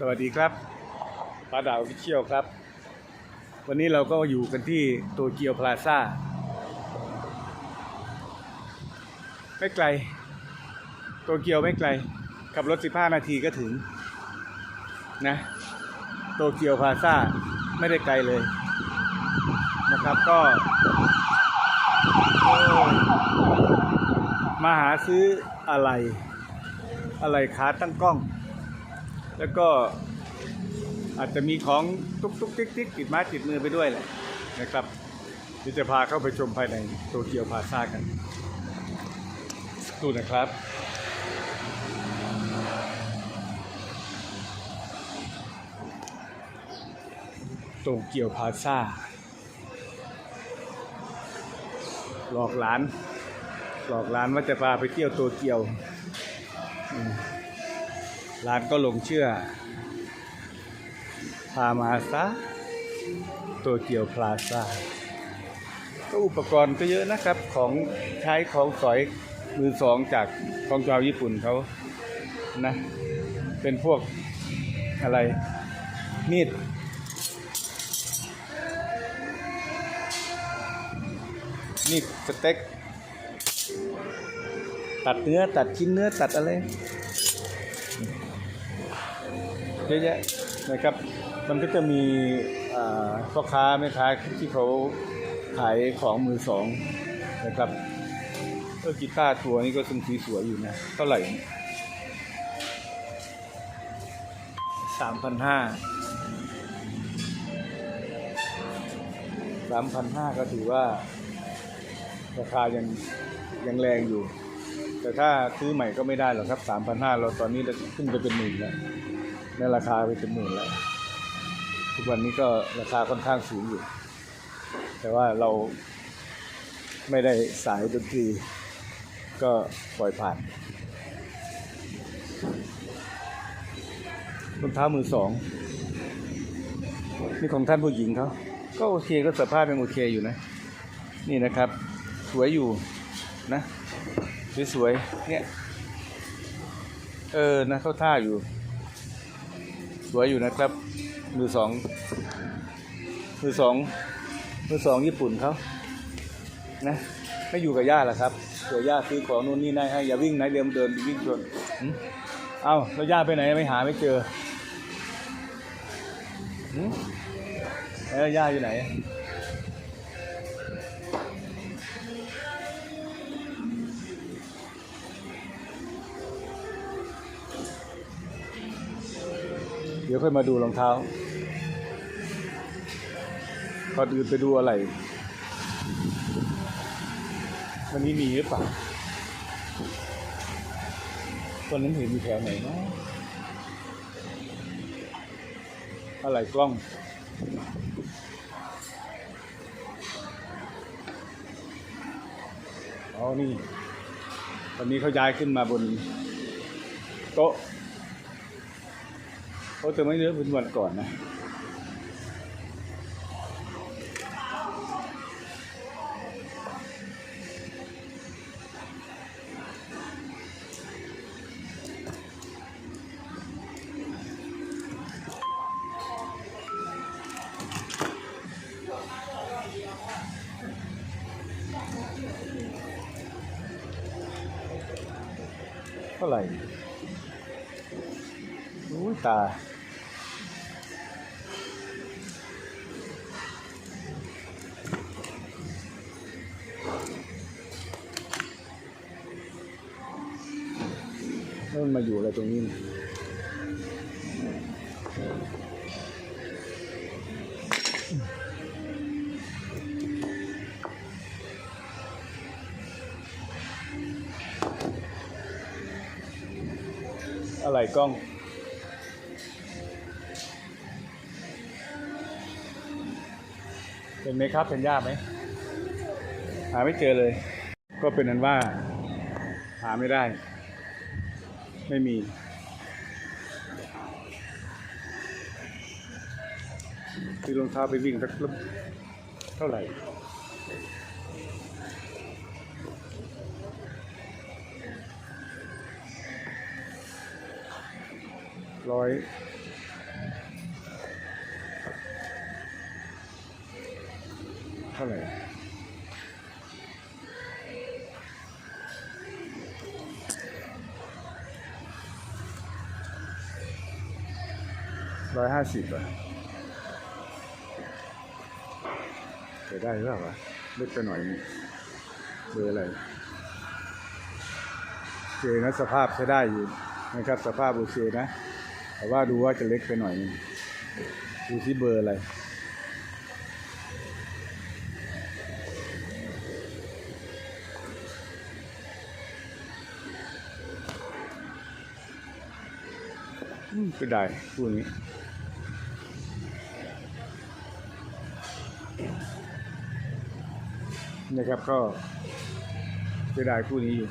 สวัสดีครับปาดาวพิเชียวครับ วันนี้เราก็อยู่กันที่โตเกียวพลาซ่า ไม่ไกล โตเกียวไม่ไกล ขับรถ 15 นาทีก็ถึง นะ โตเกียวพลาซ่า ไม่ได้ไกลเลย นะครับก็ มาหาซื้ออะไร อะไรขาตั้งกล้อง แล้วก็อาจจะมีของตุ๊กตุ๊กติ๊กติ๊กติดไม้ติดมือไปด้วยแหละนะครับเดี๋ยวจะพาเข้าไปชมภายในโตเกียวพาซ่ากันสักครู่นะครับโตเกียวพาซ่าหลอกหลาน หลอกหลานว่าจะพาไปเที่ยวโตเกียวอืม ร้านก็หลงเชื่อ พามาซะโตเกียวพลาซ่าก็อุปกรณ์ก็เยอะนะครับของใช้ของสอยมือสองจากของชาวญี่ปุ่นเขานะ เป็นพวกอะไร มีดมีดสเต็ก ตัดเนื้อตัดชิ้นเนื้อตัดอะไร เยอะแยะนะครับ มันก็จะมีพ่อค้าแม่ค้าที่เขาขายของมือสองนะครับเออกีตาร์ตัวนี้ก็ซึ่งสีสวยอยู่นะเท่าไหร่สามพันห้าสามพันห้าก็ถือว่า ราคายังยังแรงอยู่ แต่ถ้าซื้อใหม่ก็ไม่ได้หรอกครับสามพันห้าเราตอนนี้เราขึ้นไปเป็นหมื่นแล้ว ในราคาไปเป็นหมื่นแล้ว ทุกวันนี้ก็ราคาค่อนข้างสูงอยู่ แต่ว่าเราไม่ได้สายดนตรี ก็ปล่อยผ่านรองเท้ามือสองนี่ของท่านผู้หญิงเขาก็โอเคก็สภาพยังโอเคอยู่นะ นี่นะครับ สวยอยู่นะสวยๆเนี่ย เออนะเข้าท่าอยู่ สวยอยู่นะครับ มือสองมือสองมือสองญี่ปุ่นเขานะไม่อยู่กับย่าหรอครับเดี๋ยวย่าซื้อของนู่นนี่นั่นให้อย่าวิ่งนะเดินเดินวิ่งชนเอ้าแล้วย่าไปไหนไม่หาไม่เจอเอ้ยย่าอยู่ไหน ดี๋ยวค่อยมาดูรองเท้าก่อนอื่นไปดูอะไร วันนี้มีหรือเปล่าคนนั้นเห็นอยู่แถวไหนเนาะอะไรกล้อง อ๋อ นี่ ตอนนี้เขาย้ายขึ้นมาบน โต๊ะ เขาจะไม่เยอะเป็นวันก่อนนะเท่าไหร่ ตา มันมาอยู่อะไรตรงนี้นอะไรกล้อง เป็นไหมครับ เป็นยากไหมหาไม่เจอเลย ก็เป็นนั้นว่า หาไม่ได้ ไม่มีซื้อรองเท้าไปวิ่งสักรอบเท่าไหร่ร้อย เท่าไหร่ร้อยห้าสิบอะจะได้หรือเปล่าเล็กไปหน่อยนึงเบอร์อะไรเคนะสภาพใช้ได้อยู่นะครับสภาพโอเคนะ แต่ว่าดูว่าจะเล็กไปหน่อยนึงดูที่เบอร์อะไร ก็ได้คู่นี้ นะครับก็เสียดายคู่นี้อยู่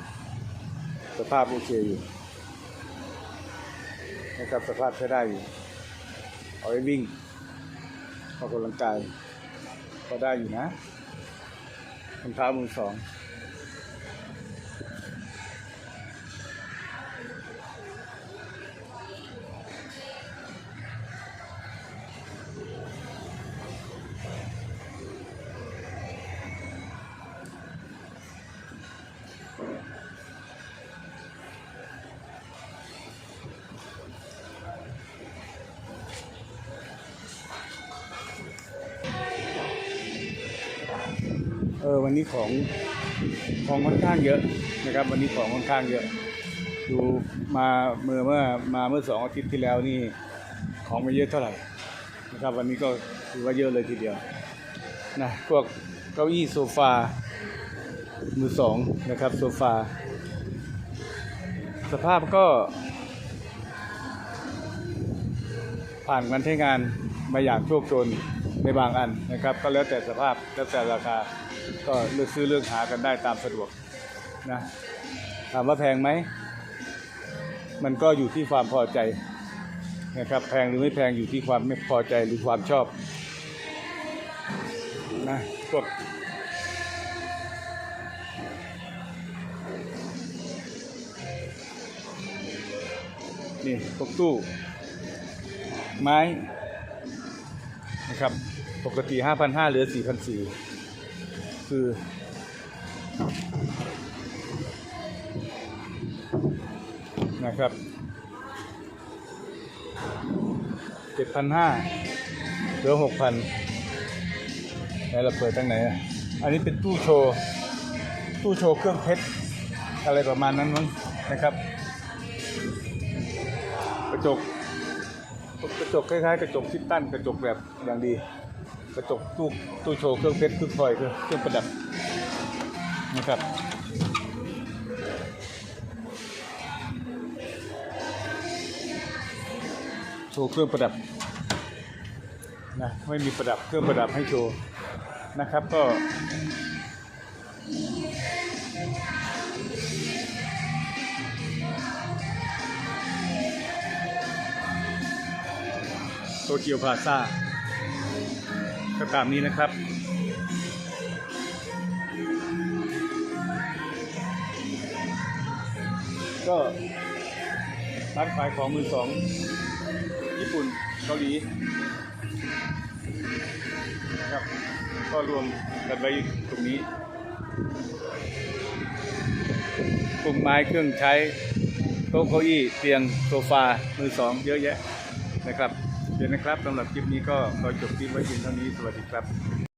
สภาพโอเคอยู่ นะครับสภาพใช้ได้อยู่ เอาไว้วิ่งออกกำลังกายก็ได้อยู่นะรองเท้ามือสอง ออวันนี้ของของค่อนข้างเยอะนะครับ วันนี้ของค่อนข้างเยอะ ดูมาเมื่อเมื่อมาเมื่อสองอาทิตย์ที่แล้วนี่ของไม่เยอะเท่าไหร่นะครับ วันนี้ก็ถือว่าเยอะเลยทีเดียวนะพวกเก้าอี้โซฟามือสองนะครับโซฟา สภาพก็ ผ่านการใช้งานมาอย่างโชคโชนในบางอันนะครับ ก็แล้วแต่สภาพแล้วแต่ราคา ก็เลือกซื้อเลือกหากันได้ตามสะดวกนะถามว่าแพงไหม มันก็อยู่ที่ความพอใจนะครับแพงหรือไม่แพงอยู่ที่ความไม่พอใจหรือความชอบนะพวกนี่พวกตู้ ไม้นะครับปกติ 5,500เหลือ 4,400 คือนะครับ7,500เหลือ6,000ไหนเราเปิดตั้งไหนอะอันนี้เป็นตู้โชว์ ตู้โชว์เครื่องเพชร อะไรประมาณนั้นมั้งนะครับ กระจก กระจกคล้ายๆ กระจกคิตตันกระจกแบบอย่างดี กระจกตู้ตู้โชว์เครื่องเพชรเครื่องพลอยเครื่องประดับนะครับโชว์เครื่องประดับนะไม่มีประดับเครื่องประดับให้โชว์นะครับก็โตเกียวพลาซ่า ก็ตามนี้นะครับ ก็ร้านขายของมือสองญี่ปุ่นเกาหลีนะครับ ก็รวมกันไว้ตรงนี้กลุ่มไม้เครื่องใช้โต๊ะเก้าอี้เตียงโซฟามือสองเยอะแยะนะครับ เดี๋ยวนะครับสำหรับคลิปนี้ก็ขอจบคลิปไว้เพียงเท่านี้สวัสดีครับ